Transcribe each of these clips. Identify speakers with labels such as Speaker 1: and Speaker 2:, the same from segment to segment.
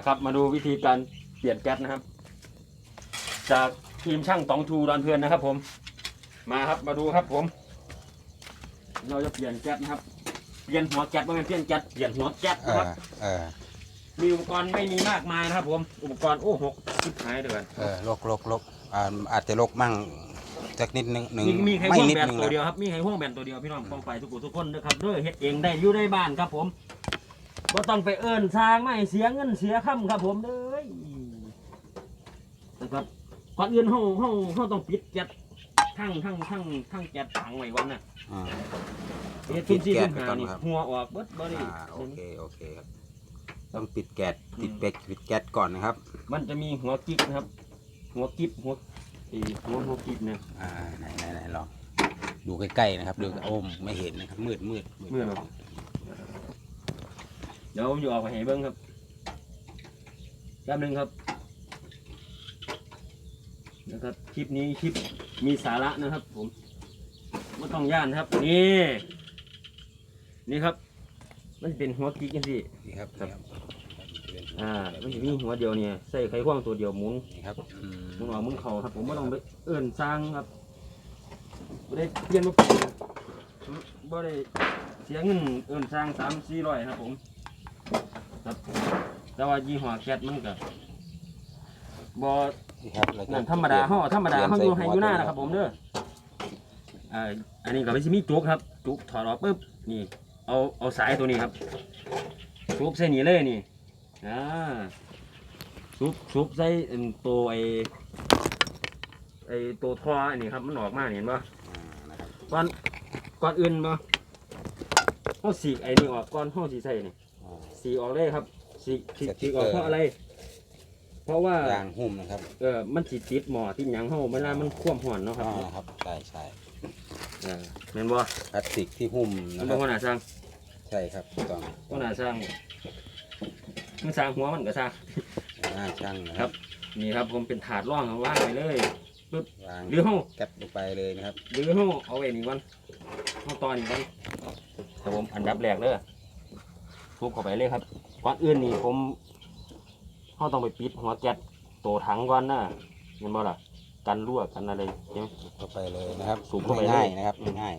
Speaker 1: นะครับมาดูวิธีการเปลี่ยนแก๊สนะครับ จากทีมช่างตองทูดอนเพื่อนนะครับผมมาครับมาดูครับผม เราจะเปลี่ยนแก๊สนะครับเปลี่ยนหัวแก๊สไม่เป็นเปลี่ยนแก๊สเปลี่ยนหัวแก๊ส
Speaker 2: เอ
Speaker 1: นะครับ
Speaker 2: อเออ
Speaker 1: มีอุปกรณ์ไม่มีมากมายนะครับผมอุปกรณ์โอ้หกชิบหายเดือน
Speaker 2: เออลกลกลกอ่าอาจจะลกมั่งสักนิดนึงหนึ่ง
Speaker 1: มีมีใคร
Speaker 2: ไม่
Speaker 1: ห่วง
Speaker 2: นิด
Speaker 1: แบน
Speaker 2: นึง
Speaker 1: ตัว
Speaker 2: นะ
Speaker 1: เดียวครับมีใครห่วงแบนตัวเดียวพี่น้องป้องไปทุกคนทุกคนนะครับเด้อเฮ็ดเองได้อยู่ในบ้านครับผม บ่ต้องไปเอิ้นสร้างไม่เสียเงินเสียค่ำครับผมเด้อนะครับก่อนอื่นเฮาเฮาเฮาต้องปิดแก๊สทั้งทั้งทั้งทั้งแก๊สถังไว้ก่อนนะ
Speaker 2: อ่า
Speaker 1: เฮ็ดทุนซี่
Speaker 2: ปิ
Speaker 1: ทุ
Speaker 2: ด
Speaker 1: น
Speaker 2: แก๊ส
Speaker 1: หา
Speaker 2: ไว้ก่อน
Speaker 1: นี่
Speaker 2: ครับ
Speaker 1: หัวออกเบิดบ่ได้
Speaker 2: อ่าโอเคโอเคครับ ต้องปิดแก๊สปิดเป็กปิดแก๊สก่อนนะครับ
Speaker 1: มันจะมีหัวกิ๊กนะครับ หัวกิ๊บหัวไอ้หัวหัวกิ๊บเนี่ย
Speaker 2: อ่าไหนไหนไหนลองดูใกล้ๆนะครับดูโอ้มไม่เห็นนะครับมืดมืด
Speaker 1: เมื่อครับเดี๋ยวผมจะออกไปให้เบิ้งครับแป๊บหนึงครับนะครับคลิปนี้คลิปมีสาระนะครับ ผมไม่ต้องย่านครับ นี่ นี่ครับ มันเป็นหัวกิ๊กกันสิ
Speaker 2: นี่ครับ
Speaker 1: ครับ
Speaker 2: นี่ครับ
Speaker 1: อ่ามันจะมีหัวเดียวเนี่ยใส่ไขควงตัวเดียวหมุน
Speaker 2: นี่ครับอืม
Speaker 1: หมุนออกหมุนเข่าครับ ผมไม่ต้องไปเอื้อนสร้างครับไม่ได้เปลี่ยนมาเปลี่ยนไม่ได้เสียเงินเอื้อนสร้างสามสี่ร้อยครับผม ครับแต่ว่ายี่ห้อแคทมันก็บอ
Speaker 2: นี่ครับเราจะ
Speaker 1: นั่นธรรมดาห่อธรรมดา
Speaker 2: เปลี่ยน
Speaker 1: ห่ออยู่
Speaker 2: ใส่
Speaker 1: ให้
Speaker 2: หัว
Speaker 1: อยู่หน้า
Speaker 2: ตัว
Speaker 1: นะครับ ผมเด้ออ่าอันนี้ก็ไม่ใช่มีจุกครับ จุกถอดออกปุ๊บนี่เอาเอาสายตัวนี้ครับซุบใส่นี่เลยนี่อ่าซุบซุบใส่อันตัวไอไอตัวท่ออันนี้ครับมันออกมาเห็นปะ
Speaker 2: อ่านะครับ
Speaker 1: ก่อนก่อนอื่นมาเขาสีกไอ้นี่ออกก่อนเขาสีใส่นี่
Speaker 2: อ่า
Speaker 1: สีออกเลยครับ สีสี
Speaker 2: สติ๊
Speaker 1: สี
Speaker 2: ก
Speaker 1: อ
Speaker 2: เกอร์
Speaker 1: อกเพราะอะไร เพราะว่า
Speaker 2: ยางหุ้มนะครับ
Speaker 1: เออมันสีติดหมอติดหยังเขาเวลามันคว่ำห่อนเนาะครับ
Speaker 2: อ่าครับใช่ใช่
Speaker 1: เออแม่นบ่
Speaker 2: พลาสติกที่หุ้ม
Speaker 1: มั
Speaker 2: นะ
Speaker 1: น
Speaker 2: ค
Speaker 1: บ่
Speaker 2: รับ
Speaker 1: หัวหน้าสร้าง
Speaker 2: ใช่ครับถูกต้อง
Speaker 1: หัวหน้าสร้างมันสร้างหัวมันก็สร้าง
Speaker 2: หน้าช่างนะ
Speaker 1: ค
Speaker 2: ค
Speaker 1: รั
Speaker 2: รับ บ
Speaker 1: นี่ครับผมเป็นถาดร่องเอาว่างไปเลย
Speaker 2: วาง
Speaker 1: หรือเฮา
Speaker 2: แก๊ปลงไปเลยนะครับ
Speaker 1: หรือเฮาเอาไว้นี่ก่อนเฮาตอนนี่ก่อนครับผมอันดับแรกเด้อ ทุบเข้าไปเลยครับก่อนอื่นนี่ผมเฮาต้องไปปิดหัวแก๊สตัวถังก่อนนะเห็นบ่ล่ะกันรั่วกันอะไรใช่ไหม
Speaker 2: เข้าไปเลยนะครับ
Speaker 1: สูบเข้าไปเลย
Speaker 2: ง่ายๆนะครับง่าย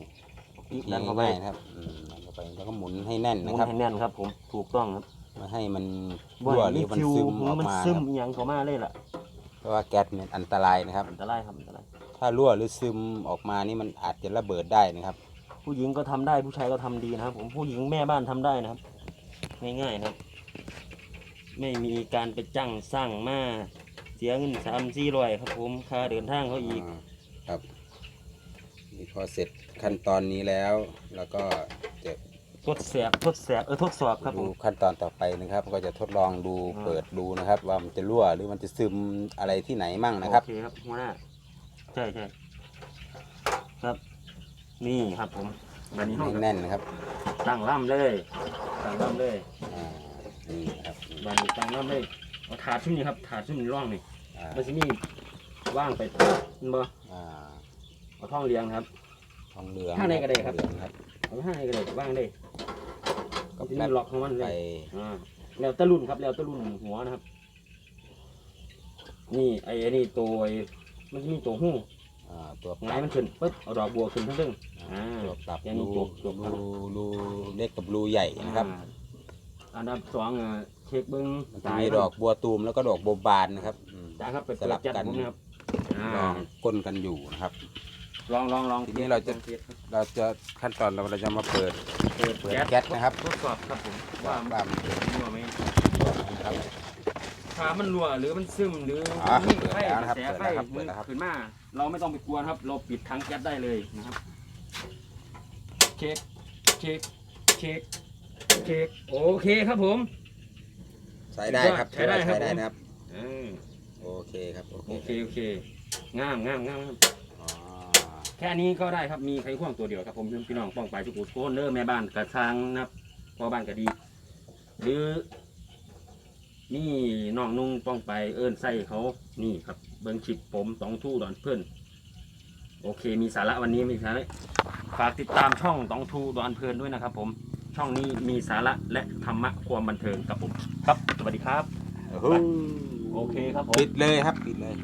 Speaker 1: ปิด
Speaker 2: ๆ
Speaker 1: ดันเข้าไป
Speaker 2: ง่ายๆนะครับอืมดันเข้าไปแล้วก็หมุนให้แน่น
Speaker 1: หมุ
Speaker 2: นะ
Speaker 1: น
Speaker 2: ครับ
Speaker 1: ให้แน่นครับผมถูกต้องครับ
Speaker 2: ไม่ให้มัน
Speaker 1: บ่
Speaker 2: รั่ว
Speaker 1: ให้
Speaker 2: หรือมัน
Speaker 1: ฟิว
Speaker 2: ซึม
Speaker 1: หรื
Speaker 2: อ
Speaker 1: อ
Speaker 2: อก
Speaker 1: มัน
Speaker 2: มา
Speaker 1: ซึม
Speaker 2: ครับ
Speaker 1: อหยังเข้ามาเลยล่ะ
Speaker 2: เพราะว่าแก๊สมันอันตรายนะครับ
Speaker 1: อันตรายครับอันตราย
Speaker 2: ถ้ารั่วหรือซึมออกมานี่มันอาจจะระเบิดได้นะครับ
Speaker 1: ผู้หญิงก็ทำได้ผู้ชายก็ทำดีนะครับ ผมผู้หญิงแม่บ้านทำได้นะครับ ง่ายๆนะครับ ไม่มีการไปจ้างสร้างมาเสียเงินสามสี่ร้อยครับผมค่าเดินทางเขาอีก
Speaker 2: อ่าครับนี่พอเสร็จขั้นตอนนี้แล้ว แล้วก็จะ
Speaker 1: ทดสอบทดสอบเออทดสอบครับผ
Speaker 2: ดู
Speaker 1: ม
Speaker 2: ขั้นตอนต่อไปนะครับ ก็จะทดลองดู
Speaker 1: อ่า
Speaker 2: เปิดดูนะครับ ว่ามันจะรั่วหรือมันจะซึมอะไรที่ไหนมั่งนะครับ
Speaker 1: โอเคครับหัวหน้าใช่ใช่ครับ นี่ครับผมวันนี้ห้อง
Speaker 2: ให้แน่นนะครับ
Speaker 1: ตั้งล่ำเลย ตั้งล่ำเลย
Speaker 2: อ่านี่นะครับนี่
Speaker 1: วันนี้ตั้งล่ำเลยเอาถาดชุ่มนี่ครับถาดชุ่มนี่ร่องนี่
Speaker 2: อ่า
Speaker 1: มันจะมีว่างไปปั๊บมันบ่
Speaker 2: อ่า
Speaker 1: เอาท่องเลี้ยงครับ
Speaker 2: ทองเหลือง
Speaker 1: ข้างในก็ได้ครับ
Speaker 2: ทองเหลืองครับ
Speaker 1: เอาให้ก็ได้ว่างได้
Speaker 2: ก็
Speaker 1: จะ
Speaker 2: แป๊
Speaker 1: มี
Speaker 2: บ
Speaker 1: ล็อกของมันเล
Speaker 2: ไป
Speaker 1: ยอ่าแล้วตะลุ่นครับแล้วตะลุ่นหัวนะครับ นี่ไอ้ไอ้นี่ตัวไอ้มันจะมีตัวหู้
Speaker 2: อ่าตัว
Speaker 1: ไงายมันขึ้นปึ๊บเอาดอกบัวขึ้นทั้งตึ้งอ่า
Speaker 2: ตัวปรับ
Speaker 1: อย่างนี้
Speaker 2: รู
Speaker 1: จบจบครับ
Speaker 2: รูรูเล็กกับรูใหญ่นะครับ
Speaker 1: อ่าอันดับสองอะเช็คเบิ้ง
Speaker 2: มันจะมีดอกบัวตูมแล้วก็ดอกบัวบานนะครับอืม
Speaker 1: จ้าครับไป
Speaker 2: ส
Speaker 1: เปิ
Speaker 2: ลั
Speaker 1: ด
Speaker 2: บ
Speaker 1: แก๊ส
Speaker 2: กัน
Speaker 1: ผมนะครับอ่า
Speaker 2: ลองก้นกันอยู่นะครับ
Speaker 1: ลองลองลอง
Speaker 2: ทีนี้เราจะ
Speaker 1: ลองทสครับ
Speaker 2: เราจะขั้นตอนเราเราจะมาเปิด
Speaker 1: เปิด
Speaker 2: เปิด
Speaker 1: แก๊ส
Speaker 2: แก๊สนะครับ
Speaker 1: ทดสอบครับผมว่า
Speaker 2: ว่ามันจะ
Speaker 1: รั่วไหม
Speaker 2: รั่วไหม นะครับ
Speaker 1: ถ้ามันรั่วหรือมันซึมหรือ
Speaker 2: อะ
Speaker 1: มี
Speaker 2: เปิด
Speaker 1: ไฟ
Speaker 2: แล้ว
Speaker 1: ก
Speaker 2: นะครั
Speaker 1: ระ
Speaker 2: บ
Speaker 1: แสไฟ
Speaker 2: เปิดแล้วครับเปิดแล้วครับ
Speaker 1: ขึ้นมา เราไม่ต้องไปกลัวนะครับ เราปิดถังแก๊สได้เลยนะครับ เช็ค เช็ค เช็ค เช็ค โอเคครับผม
Speaker 2: ใช้ได้ครับ
Speaker 1: ใช้ได้ครับ
Speaker 2: ใช้ได้
Speaker 1: ผม
Speaker 2: นะครับ
Speaker 1: อ่า
Speaker 2: โอเคครับโอเค
Speaker 1: โอเคโอเคงามงามงามครับ
Speaker 2: อ๋อ
Speaker 1: แค่นี้ก็ได้ครับ มีไขควงตัวเดียวครับผมพี่น้องป้องไปทุกคนโคนเด้อแม่บ้านกระทางนะครับพ่อบ้านก็ดี หรือ นี่น้องนุ่งป้องไปเอิ้นใส่เขานี่ครับ เบิ้งชิปผมสองทู่ดอนเพื่อนโอเค มีสาระวันนี้มีสาระฝากติดตามช่องตองทูดอนเพลินด้วยนะครับ ผมช่องนี้มีสาระและธรรมะความบันเทิงครับผม ครับสวัสดีครับ
Speaker 2: โอ้โห
Speaker 1: โอเคครับผม
Speaker 2: ปิดเลยครับ ปิดเลย